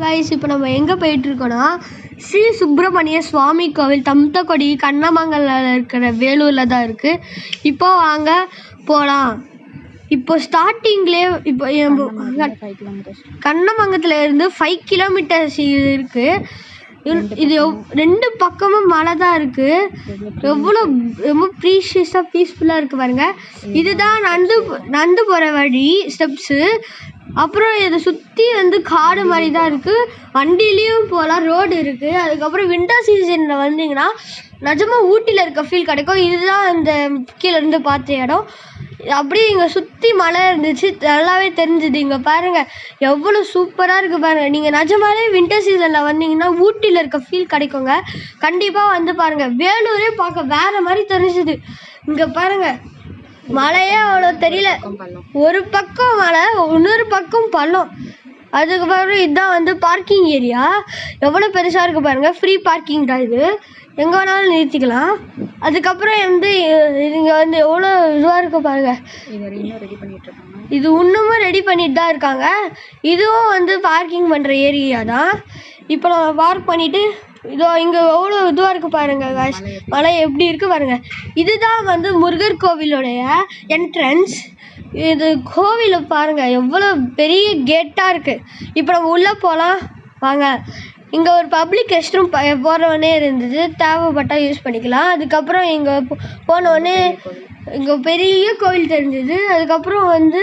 Guys இப்போ நம்ம எங்கே போயிட்டுருக்கோன்னா ஸ்ரீ சுப்பிரமணிய சுவாமி கோவில் தம்தக்கொடி கண்ணமங்கலில் இருக்கிற வேலூரில் தான் இருக்குது இப்போ வாங்க போகலாம் இப்போ ஸ்டார்டிங்லேயே இப்போ கண்ணமங்கத்தில் இருந்து ஃபைவ் கிலோமீட்டர்ஸ் இருக்குது இது- எவ்- ரெண்டு பக்கமும் மலை தான் இருக்குது எவ்வளோ ரொம்ப ப்ரீஷியஸாக பீஸ்ஃபுல்லாக இருக்குது பாருங்கள் இதுதான் நந்து நந்து போகிற வழி ஸ்டெப்ஸு அப்புறம் இதை சுற்றி வந்து காடு மாதிரி தான் இருக்குது வண்டிலையும் போகலாம் ரோடு இருக்குது அதுக்கப்புறம் விண்டர் சீசனில் வந்தீங்கன்னா நிஜமாக ஊட்டியில் இருக்க ஃபீல் கிடைக்கும். இதுதான் இந்த கீழேருந்து பார்த்த இடம். அப்படியே இங்கே சுற்றி மலை இருந்துச்சு. நல்லாவே தெரிஞ்சுது. இங்கே பாருங்கள் எவ்வளோ சூப்பராக இருக்குது பாருங்கள் நீங்கள் நிஜமாலே வின்டர் சீசனில் வந்தீங்கன்னா ஊட்டியில் இருக்க ஃபீல் கிடைக்குங்க. கண்டிப்பாக வந்து பாருங்கள் வேலூரே பார்க்க வேறு மாதிரி தெரிஞ்சுது. இங்கே பாருங்கள் மழையே அவ்வளோ தெரியல. ஒரு பக்கம் மழை இன்னொரு பக்கம் பள்ளம். அதுக்கப்புறம் இதுதான் வந்து பார்க்கிங் ஏரியா எவ்வளோ பெருசாக இருக்குது பாருங்கள் ஃப்ரீ பார்க்கிங் தான் இது. எங்கே வேணாலும் நிறுத்திக்கலாம். அதுக்கப்புறம் வந்து இங்கே வந்து எவ்வளோ இதுவாக இருக்குது பாருங்கள் இது இது இன்னமும் ரெடி பண்ணிட்டு தான் இருக்காங்க. இதுவும் வந்து பார்க்கிங் பண்ணுற ஏரியா தான். இப்போ நம்ம பார்க் பண்ணிவிட்டு இதோ இங்கே எவ்வளோ இதுவாக இருக்குது பாருங்கள் காய்ஸ் மலை எப்படி இருக்குது பாருங்கள் இதுதான் வந்து முருகர் கோவிலுடைய என்ட்ரன்ஸ் இது கோவிலை பாருங்கள் எவ்வளோ பெரிய கேட்டாக இருக்குது இப்போ நம்ம உள்ளே போகலாம் வாங்க. இங்கே ஒரு பப்ளிக் ரெஸ்ட் ரூம் போகிறவொடனே இருந்தது. தேவைப்பட்டால் யூஸ் பண்ணிக்கலாம். அதுக்கப்புறம் இங்கே போனோடனே இங்கே பெரிய கோவில் தெரிஞ்சது. அதுக்கப்புறம் வந்து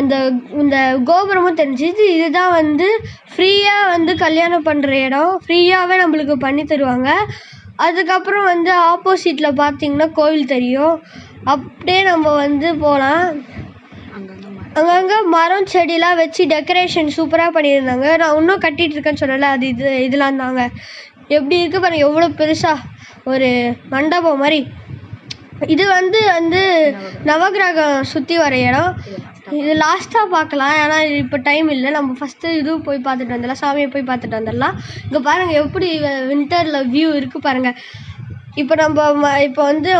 அந்த இந்த கோபுரமும் தெரிஞ்சுது இதுதான் வந்து ஃப்ரீயாக வந்து கல்யாணம் பண்ணுற இடம். ஃப்ரீயாகவே நம்மளுக்கு பண்ணி தருவாங்க. அதுக்கப்புறம் வந்து ஆப்போசிட்டில் பார்த்தீங்கன்னா கோவில் தெரியும். அப்படியே நம்ம வந்து போகலாம் அங்கங்கே மரம் செடிலாம் வச்சு டெக்கரேஷன் சூப்பராக பண்ணியிருந்தாங்க. நான் இன்னும் கட்டிகிட்டு இருக்கேன்னு சொல்லலை. அது இது இதெல்லாம் தாங்க. எப்படி இருக்குது பாருங்கள் எவ்வளோ பெருசாக ஒரு மண்டபம் மாதிரி. இது வந்து வந்து நவகிரகம் சுற்றி வர இடம். இது லாஸ்ட்டாக பார்க்கலாம். ஏன்னா இப்போ டைம் இல்லை. நம்ம ஃபஸ்ட்டு இது போய் பார்த்துட்டு வந்துடலாம். சாமியை போய் பார்த்துட்டு வந்துடலாம். இங்கே பாருங்கள் எப்படி வின்டரில் வியூ இருக்குது பாருங்கள் இப்போ நம்ம இப்போ வந்து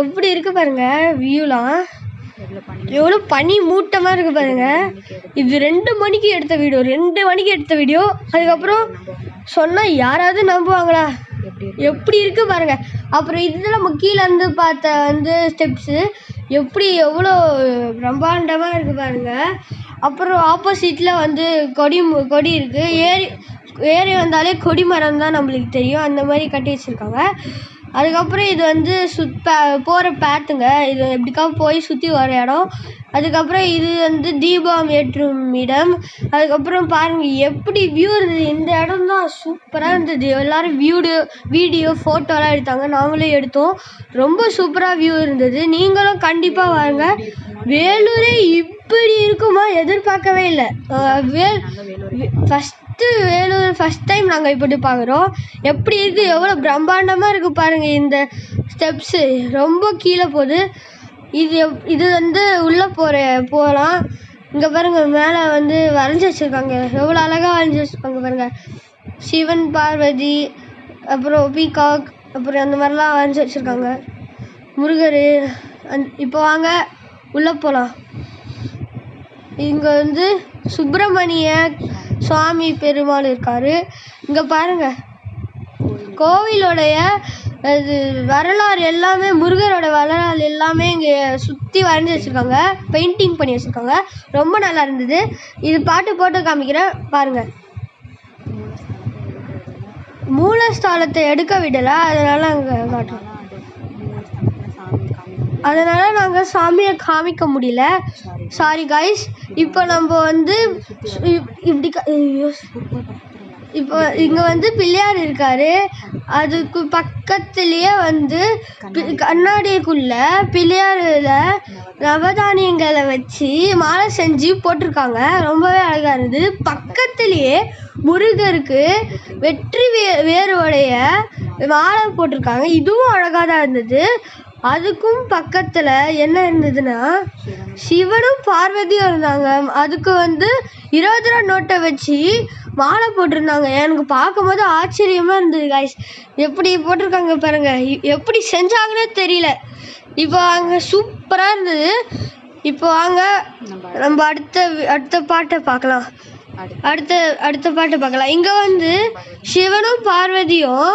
எப்படி இருக்குது பாருங்கள் வியூலாம் எவ்வளோ பனி மூட்டமாக இருக்கு பாருங்க. இது ரெண்டு மணிக்கு எடுத்த வீடியோ ரெண்டு மணிக்கு எடுத்த வீடியோ அதுக்கப்புறம் சொன்னால் யாராவது நம்புவாங்களா? எப்படி இருக்கு? எப்படி இருக்கு பாருங்க. அப்புறம் இது நம்ம கீழே இருந்து பார்த்த வந்து ஸ்டெப்ஸு எப்படி எவ்வளோ பிரம்மாண்டமாக இருக்குது பாருங்கள் அப்புறம் ஆப்போசிட்டில் வந்து கொடி மு- கொடி இருக்குது ஏறி ஏறி வந்தாலே கொடி மரம் தான் நம்மளுக்கு தெரியும். அந்த மாதிரி கட்டி வச்சுருக்காங்க. அதுக்கப்புறம் இது வந்து சுத் போகிற பேத்துங்க இது எப்படிக்கா போய் சுற்றி வர இடம். அதுக்கப்புறம் இது வந்து தீபம் ஏற்றும் இடம் அதுக்கப்புறம் பாருங்க எப்படி வியூ இருந்தது. இந்த இடம் தான் சூப்பராக இருந்தது. எல்லாரும் வீடியோ வீடியோ ஃபோட்டோலாம் எடுத்தாங்க. நாங்களும் எடுத்தோம். ரொம்ப சூப்பராக வியூ இருந்தது. நீங்களும் கண்டிப்பாக வாங்க. வேலூரே இப்படி இருக்குமா எதிர்பார்க்கவே இல்லை. வேல் ஃபஸ்ட்டு வேலூர் ஃபஸ்ட் டைம் நாங்கள் இப்படி பார்க்குறோம். எப்படி இருக்குது எவ்வளோ பிரம்மாண்டமாக இருக்குது பாருங்கள் இந்த ஸ்டெப்ஸு ரொம்ப கீழே போகுது. இது எப்- இது வந்து உள்ளே போகிற போகலாம். இங்கே பாருங்கள் மேலே வந்து வரைஞ்சி வச்சுருக்காங்க. எவ்வளோ அழகாக வரைஞ்சி வச்சுருக்காங்க பாருங்கள் சிவன் பார்வதி அப்புறம் பீகாக் அப்புறம் அந்த மாதிரிலாம் வரைஞ்சி வச்சுருக்காங்க. முருகர் அந் இப்போ வாங்க உள்ளே போகலாம் இங்கே வந்து சுப்பிரமணிய சுவாமி பெருமாள் இருக்காரு. இங்கே பாருங்க. கோவிலோடைய அது வரலாறு எல்லாமே முருகரோட வரலாறு எல்லாமே இங்கே சுற்றி வரைஞ்சி வச்சுருக்காங்க. பெயிண்டிங் பண்ணி வச்சுருக்காங்க. ரொம்ப நல்லா இருந்தது. இது பாட்டு போட்டு காமிக்கிறேன். பாருங்கள் மூலஸ்தானத்தை எடுக்க விடலை. அதனால் அங்கே காட்டுறோம். அதனால் நாங்கள் சாமியை காமிக்க முடியல. சாரி கைஸ் இப்போ நம்ம வந்து இப்- இப்படி இப்போ இங்கே வந்து பிள்ளையார் இருக்காரு. அதுக்கு பக்கத்துலேயே வந்து பி- கண்ணாடிக்குள்ள பிள்ளையாரில் நவதானியங்களை வச்சு மாலை செஞ்சு போட்டிருக்காங்க. ரொம்பவே அழகாக இருந்தது. பக்கத்துலேயே முருகருக்கு வெற்றி வே வேறுடைய மாலை போட்டிருக்காங்க. இதுவும் அழகாக தான் இருந்தது. அதுக்கும் பக்கத்தில் என்ன இருந்ததுன்னா சிவனும் பார்வதியும் இருந்தாங்க. அதுக்கு வந்து இருபது ரூபா நோட்டை வச்சு மாலை போட்டிருந்தாங்க. எனக்கு பார்க்கும்போது ஆச்சரியமா இருந்தது காய்ஸ் எப்படி போட்டிருக்காங்க பாருங்க. எப்படி செஞ்சாங்கன்னே தெரியல. இப்போ அங்கே சூப்பராக இருந்தது. இப்போ வாங்க நம்ம அடுத்த அடுத்த பாட்டை பார்க்கலாம். அடுத்த அடுத்த பாட்டு பார்க்கலாம். இங்கே வந்து சிவனும் பார்வதியும்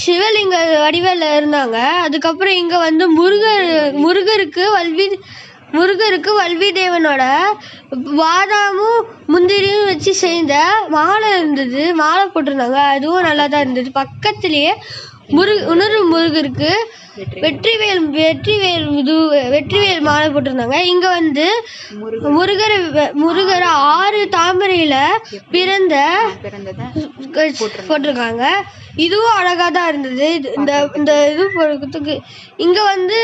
சிவலிங்க வடிவில் இருந்தாங்க. அதுக்கப்புறம் இங்கே வந்து முருகர் முருகருக்கு வல்வி முருகருக்கு வல்வி தேவனோட பாதாமும் முந்திரியும் வச்சு செய்த மாலை இருந்தது. மாலை போட்டிருந்தாங்க. அதுவும் நல்லா தான் இருந்தது. பக்கத்துலேயே முரு உணர்வு முருகருக்கு வெற்றி வெற்றிவேல் வெற்றிவேல் இது வெற்றிவேல் மாலை போட்டிருந்தாங்க. இங்கே வந்து முருகர் முருகர் ஆறு தாமரையில பிறந்த போட்டிருக்காங்க. இதுவும் அழகா தான் இருந்தது. இந்த இந்த இது போடுறதுக்கு. இங்க வந்து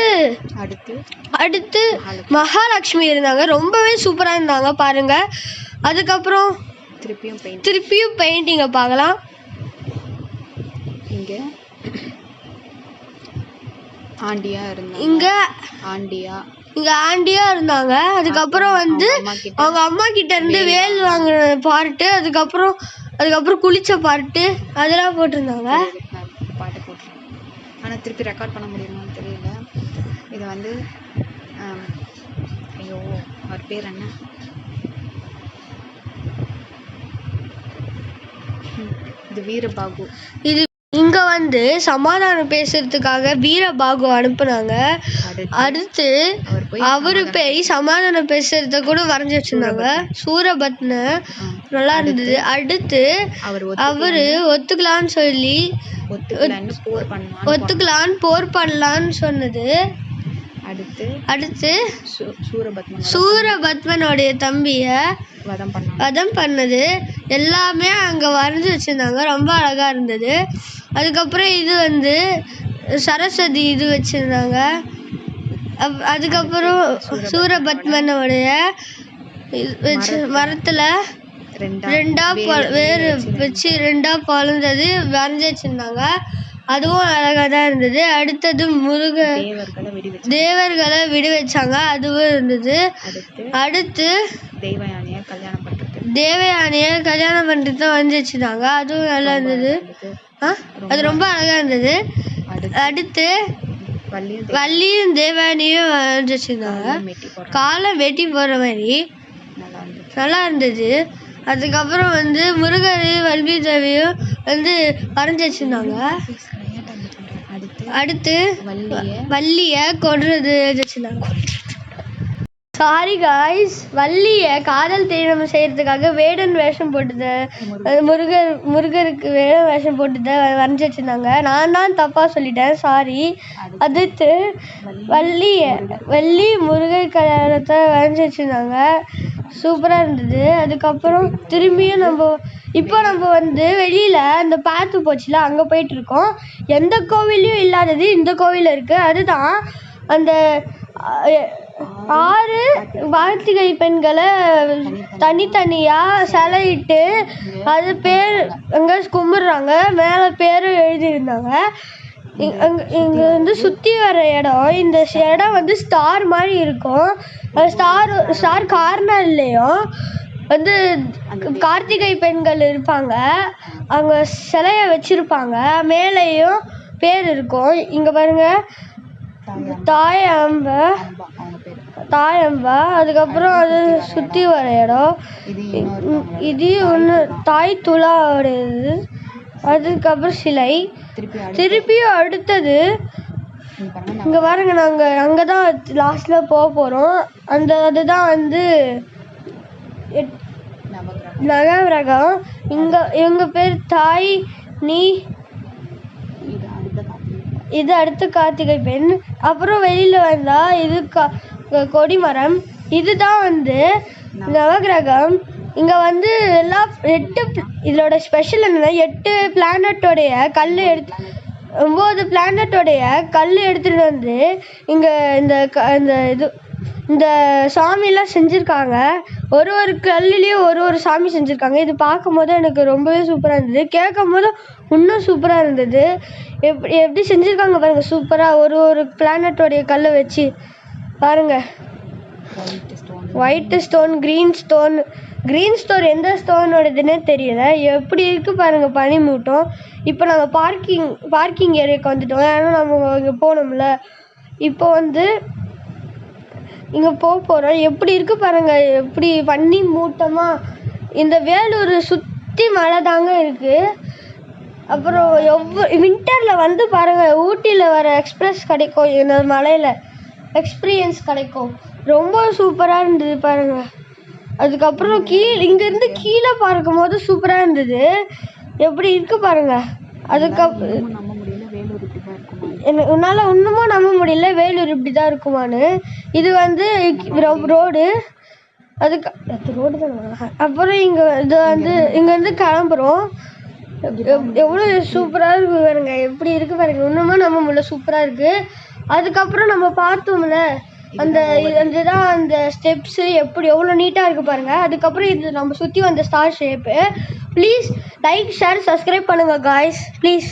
அடுத்து மகாலட்சுமி இருந்தாங்க. ரொம்பவே சூப்பரா இருந்தாங்க. பாருங்க. அதுக்கப்புறம் திருப்பியும் திருப்பியும் பெயிண்டிங்கை பார்க்கலாம். இங்க ஆண்டியா இருந்தாங்க. இங்க ஆண்டியா. இங்க ஆண்டியா இருந்தாங்க. அதுக்கப்புறம் வந்து அவங்க அம்மா கிட்ட. இருந்து வேல். வாங்குற பாட்டு அதுக்கப்புறம் அதுக்கப்புறம் குளிச்ச பாட்டு அதெல்லாம் போட்டிருந்தாங்க. பாட்டு போட்டுருக்கேன் ஆனால் திருப்பி ரெக்கார்ட் பண்ண முடியுமான்னு தெரியல. இது வந்து ஐயோ அவர் பேர் என்ன? இது வீரபாகு. இது வந்து சமாதானம் பேசுறதுக்காக வீரபாகு அனுப்புனாங்க. அடுத்து அவர் போய் சமாதானம் பேசுறத கூட வரைஞ்சி வச்சிருந்தாங்க. சூரபத்ன நல்லா இருந்தது. அடுத்து அவர் ஒத்துக்கலான்னு சொல்லி ஒத்துக்கலன்னு போர் பண்ணலான்னு சொன்னது. அடுத்து சூரபத்மனுடைய தம்பிய வதம் பண்ணது. எல்லாமே அங்க வரைஞ்சி வச்சிருந்தாங்க. ரொம்ப அழகா இருந்தது. அதுக்கப்புறம் இது வந்து சரஸ்வதி இது வச்சிருந்தாங்க. அப்- அதுக்கப்புறம் சூரபத்மனுடைய இது வச்சு மரத்துல ரெண்டா ரெண்டா ப- வேறு வச்சு ரெண்டா பழந்தது வரைஞ்சி வச்சிருந்தாங்க. அதுவும் அழகா தான் இருந்தது. அடுத்தது முருக தேவர்களை வெடி வச்சாங்க. அதுவும் இருந்தது. அடுத்து தெய்வயானையை கல்யாணம் பண்றது தேவயானைய கல்யாணம் பண்ணிட்டு தான் வந்து வச்சிருந்தாங்க. அதுவும் நல்லா இருந்தது. அது ரொம்ப அழகா இருந்தது. அடுத்து வள்ளியும் மெட்டி போடுறாங்க. காலை வெட்டி போற மாதிரி நல்லா இருந்தது. அதுக்கப்புறம் வந்து முருகர் வல்வி தேவியும் வந்து வரைஞ்சி வச்சிருந்தாங்க அடுத்து வள்ளிய கொன்றது வச்சிருந்தாங்க சாரி காய்ஸ் வள்ளிய காதல் திருமணம் செய்யறதுக்காக வேடன் வேஷம் போட்டுத முருகர் முருகருக்கு வேடன் வேஷம் போட்டுத வரைஞ்சி வச்சிருந்தாங்க நான் தான் தப்பா சொல்லிட்டேன். சாரி அடுத்து வள்ளிய வள்ளி முருகர் கல்யாணத்தை வரைஞ்சி வச்சிருந்தாங்க சூப்பரா இருந்தது. அதுக்கப்புறம் திரும்பியும் நம்ம இப்போ நம்ம வந்து வெளியில அந்த பாத்து போச்சுல அங்க போயிட்டு இருக்கோம் எந்த கோவிலையும் இல்லாதது இந்த கோவில் இருக்கு. அதுதான் அந்த ஆறு வார்த்திகை பெண்களை தனித்தனியாக சிலையிட்டு அது பேர் அங்கே கும்பிட்றாங்க. மேலே பேரும் எழுதியிருந்தாங்க. இங்கே வந்து சுற்றி வர இடம். இந்த இடம் வந்து ஸ்டார் மாதிரி இருக்கும். ஸ்டார் ஸ்டார் கார்னர்லயும் வந்து கார்த்திகை பெண்கள் இருப்பாங்க. அங்கே சிலைய வச்சுருப்பாங்க. மேலேயும் பேர் இருக்கும். இங்கே பாருங்க. தாயம்ப தாயம்பா அதுக்கப்புறம் அது சுத்தி வர இடம். இது இது ஒன்று தாய் துளாவுடையது அதுக்கப்புறம் சிலை. திருப்பியும் அடுத்தது. இங்க பாருங்க இங்க பாருங்க நாங்க அங்க தான் லாஸ்ட்ல போக போறோம். அந்த அதுதான் வந்து எட்- நவகிரகம் இங்க இவங்க பேர் தாய் நீ இது இது அடுத்து கார்த்திகை பெண். அப்புறம் வெளியில வந்தா இது க- க- கொடிமரம். இதுதான் வந்து நவகிரகம். இங்க வந்து எல்லா எட்டு இதோட ஸ்பெஷல் என்னன்னா எட்டு பிளானட்டோடைய கல் எடுத்து ஒம்பது பிளானட்டோடைய கல் எடுத்துட்டு வந்து இங்க இந்த க- இந்த இது இந்த சாமிலாம் செஞ்சுருக்காங்க. ஒரு ஒரு கல்லுலேயும் ஒரு ஒரு சாமி செஞ்சுருக்காங்க. இது பார்க்கும்போது எனக்கு ரொம்பவே சூப்பராக இருந்தது. கேட்கும் போதும் இன்னும் சூப்பராக இருந்தது. எப்படி எப்படி செஞ்சுருக்காங்க பாருங்க சூப்பராக ஒரு ஒரு பிளானட்டோடைய கல்லை வச்சு. பாருங்க. White stone stone green stone green stone எந்த ஸ்டோனோடதுன்னே தெரியல. எப்படி இருக்கு பாருங்க பனிமூட்டம். இப்போ நாங்கள் பார்க்கிங் பார்க்கிங் ஏரியாவுக்கு வந்துட்டோம். ஏன்னா நம்ம இங்கே போனோம்ல. இப்போ வந்து இங்கே போக போகிறோம் எப்படி இருக்கு பாருங்கள் எப்படி பனி மூட்டமாக இந்த வேலூர் சுற்றி மலை தாங்க இருக்குது அப்புறம் எவ்வளோ வின்டரில் வந்து பாருங்கள் ஊட்டியில் வர எக்ஸ்ப்ரெஸ் கிடைக்கும். இந்த மலையில் எக்ஸ்பீரியன்ஸ் கிடைக்கும். ரொம்ப சூப்பராக இருந்தது பாருங்கள் அதுக்கப்புறம் கீழே இங்கேருந்து கீழே பார்க்கும்போது சூப்பராக இருந்தது. எப்படி இருக்குது பாருங்கள் அதுக்கப்புறம் இன்னமும் நம்ப முடியல வேலூர் இப்படி என்னால் இருக்குமா இன்னமும் நம்ப முடியல. வேலூர் இப்படி தான் இருக்குமான்னு. இது வந்து ரோடு. அதுக்கு ரோடு தான்? அப்புறம் இங்கே இது வந்து இங்கேருந்து கிளம்புறோம். எவ்வளோ சூப்பராக இருக்கு பாருங்க. எப்படி இருக்கு பாருங்க. இன்னமும் நம்ப முடியல. சூப்பராக இருக்கு. அதுக்கப்புறம் நம்ம பார்த்தோம்ல அந்த அந்த தான் அந்த ஸ்டெப்ஸு எப்படி எவ்வளோ நீட்டாக இருக்குது பாருங்கள் அதுக்கப்புறம் இது நம்ம சுற்றி வந்த star shape please like share subscribe பண்ணுங்கள் காய்ஸ் ப்ளீஸ்